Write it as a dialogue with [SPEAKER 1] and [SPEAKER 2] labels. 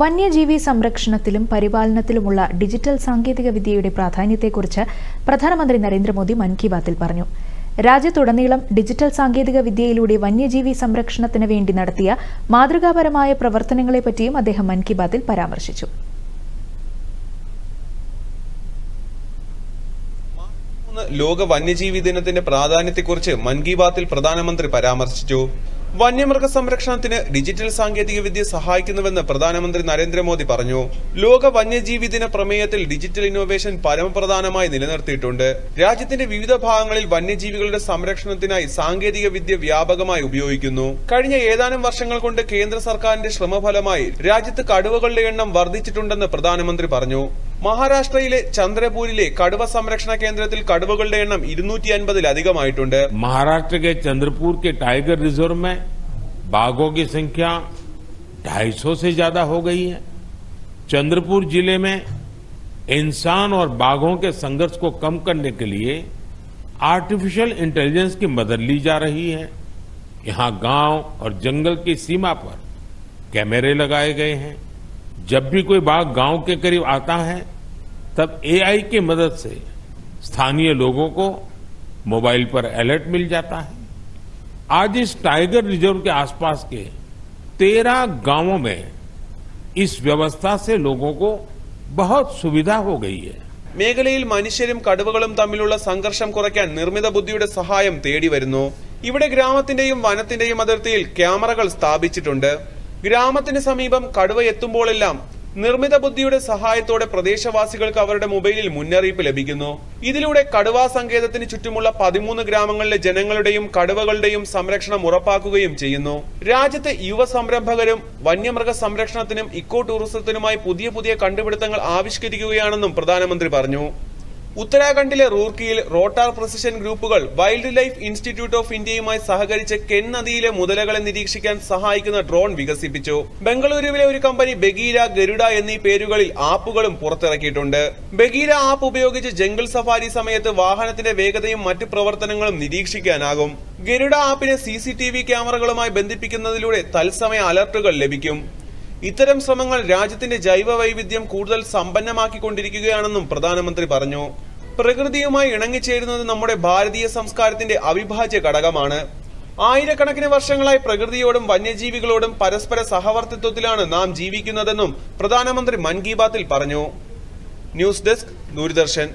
[SPEAKER 1] വന്യജീവി സംരക്ഷണത്തിലും പരിപാലനത്തിലുമുള്ള ഡിജിറ്റൽ സാങ്കേതിക വിദ്യയുടെ പ്രാധാന്യത്തെക്കുറിച്ച് പ്രധാനമന്ത്രി നരേന്ദ്രമോദി മൻ കി ബാത്തിൽ പറഞ്ഞു. രാജ്യത്തുടനീളം ഡിജിറ്റൽ സാങ്കേതിക വിദ്യയിലൂടെ വന്യജീവി സംരക്ഷണത്തിന് വേണ്ടി നടത്തിയ മാതൃകാപരമായ പ്രവർത്തനങ്ങളെപ്പറ്റിയും അദ്ദേഹം മൻ കി ബാത്തിൽ പരാമർശിച്ചു.
[SPEAKER 2] ലോക വന്യജീവി ദിനത്തിന്റെ പ്രാധാന്യത്തെക്കുറിച്ച് മൻ കി ബാത്തിൽ പ്രധാനമന്ത്രി പരാമർശിച്ചു. വന്യമൃഗ സംരക്ഷണത്തിന് ഡിജിറ്റൽ സാങ്കേതിക വിദ്യ സഹായിക്കുന്നുവെന്ന് പ്രധാനമന്ത്രി നരേന്ദ്രമോദി പറഞ്ഞു. ലോക വന്യജീവി ദിന പ്രമേയത്തിൽ ഡിജിറ്റൽ ഇന്നോവേഷൻ പരമപ്രധാനമായി നിലനിർത്തിയിട്ടുണ്ട്. രാജ്യത്തിന്റെ വിവിധ ഭാഗങ്ങളിൽ വന്യജീവികളുടെ സംരക്ഷണത്തിനായി സാങ്കേതിക വിദ്യ വ്യാപകമായി ഉപയോഗിക്കുന്നു. കഴിഞ്ഞ ഏതാനും വർഷങ്ങൾ കൊണ്ട് കേന്ദ്ര സർക്കാരിന്റെ ശ്രമഫലമായി രാജ്യത്ത് കടുവകളുടെ എണ്ണം വർദ്ധിച്ചിട്ടുണ്ടെന്ന് പ്രധാനമന്ത്രി പറഞ്ഞു. മഹാരാഷ്ട്രയിലെ ചന്ദ്രപൂരിലെ കടുവ സംരക്ഷണ കേന്ദ്രത്തിൽ കടുവകളുടെ എണ്ണം ഇരുന്നൂറ്റി അൻപതിലധികമായിട്ടുണ്ട്
[SPEAKER 3] महाराष्ट्र के चंद्रपुर के टाइगर रिजर्व में बाघों की संख्या 250 से ज्यादा हो गई है चंद्रपुर जिले में इंसान और बाघों के संघर्ष को कम करने के लिए आर्टिफिशियल इंटेलिजेंस की मदद ली जा रही है यहां गांव और जंगल की सीमा पर कैमरे लगाए गए हैं जब भी कोई बाघ गांव के करीब आता है तब एआई की मदद से स्थानीय लोगों को मोबाइल पर अलर्ट मिल जाता है आज इस टाइगर रिजर्व के आसपास के तेरह गांवों में इस व्यवस्था से लोगों को बहुत सुविधा हो गई है
[SPEAKER 2] മേഖലയിൽ മനുഷ്യരും കടുവകളും തമ്മിലുള്ള സംഘർഷം കുറയ്ക്കാൻ നിർമ്മിത ബുദ്ധിയുടെ സഹായം തേടി വരുന്നു ഇവിടെ ഗ്രാമത്തിന്റെയും വനത്തിന്റെയും അതിർത്തിയിൽ ക്യാമറകൾ സ്ഥാപിച്ചിട്ടുണ്ട് ഗ്രാമത്തിന് സമീപം കടുവ എത്തുമ്പോഴെല്ലാം നിർമ്മിത ബുദ്ധിയുടെ സഹായത്തോടെ പ്രദേശവാസികൾക്ക് അവരുടെ മൊബൈലിൽ മുന്നറിയിപ്പ് ലഭിക്കുന്നു. ഇതിലൂടെ കടുവാ സങ്കേതത്തിന് ചുറ്റുമുള്ള പതിമൂന്ന് ഗ്രാമങ്ങളിലെ ജനങ്ങളുടെയും കടുവകളുടെയും സംരക്ഷണം ഉറപ്പാക്കുകയും ചെയ്യുന്നു. രാജ്യത്തെ യുവ സംരംഭകരും വന്യമൃഗ സംരക്ഷണത്തിനും ഇക്കോ ടൂറിസത്തിനുമായി പുതിയ പുതിയ കണ്ടുപിടുത്തങ്ങൾ ആവിഷ്കരിക്കുകയാണെന്നും പ്രധാനമന്ത്രി പറഞ്ഞു. ഉത്തരാഖണ്ഡിലെ റൂർക്കിയിൽ റോട്ടാർ പ്രസിഷൻ ഗ്രൂപ്പുകൾ വൈൽഡ് ലൈഫ് ഇൻസ്റ്റിറ്റ്യൂട്ട് ഓഫ് ഇന്ത്യയുമായി സഹകരിച്ച് കെൻ നദിയിലെ മുതലകളെ നിരീക്ഷിക്കാൻ സഹായിക്കുന്ന ഡ്രോൺ വികസിപ്പിച്ചു. ബംഗളൂരുവിലെ ഒരു കമ്പനി ബഗീര ഗരുഡ എന്നീ പേരുകളിൽ ആപ്പുകളും പുറത്തിറക്കിയിട്ടുണ്ട്. ബഗീര ആപ്പ് ഉപയോഗിച്ച് ജംഗിൾ സഫാരി സമയത്ത് വാഹനത്തിന്റെ വേഗതയും മറ്റു പ്രവർത്തനങ്ങളും നിരീക്ഷിക്കാനാകും. ഗരുഡ ആപ്പിനെ സി ക്യാമറകളുമായി ബന്ധിപ്പിക്കുന്നതിലൂടെ തത്സമയ അലർട്ടുകൾ ലഭിക്കും. ഇത്തരം ശ്രമങ്ങൾ രാജ്യത്തിന്റെ ജൈവ വൈവിധ്യം കൂടുതൽ സമ്പന്നമാക്കിക്കൊണ്ടിരിക്കുകയാണെന്നും പ്രധാനമന്ത്രി പറഞ്ഞു. പ്രകൃതിയുമായി ഇണങ്ങിച്ചേരുന്നത് നമ്മുടെ ഭാരതീയ സംസ്കാരത്തിന്റെ അവിഭാജ്യ ഘടകമാണ്. ആയിരക്കണക്കിന് വർഷങ്ങളായി പ്രകൃതിയോടും വന്യജീവികളോടും പരസ്പര സഹവർത്തിത്വത്തിലാണ് നാം ജീവിക്കുന്നതെന്നും പ്രധാനമന്ത്രി മൻ കി ബാത്തിൽ പറഞ്ഞു. News desk Doordarshan.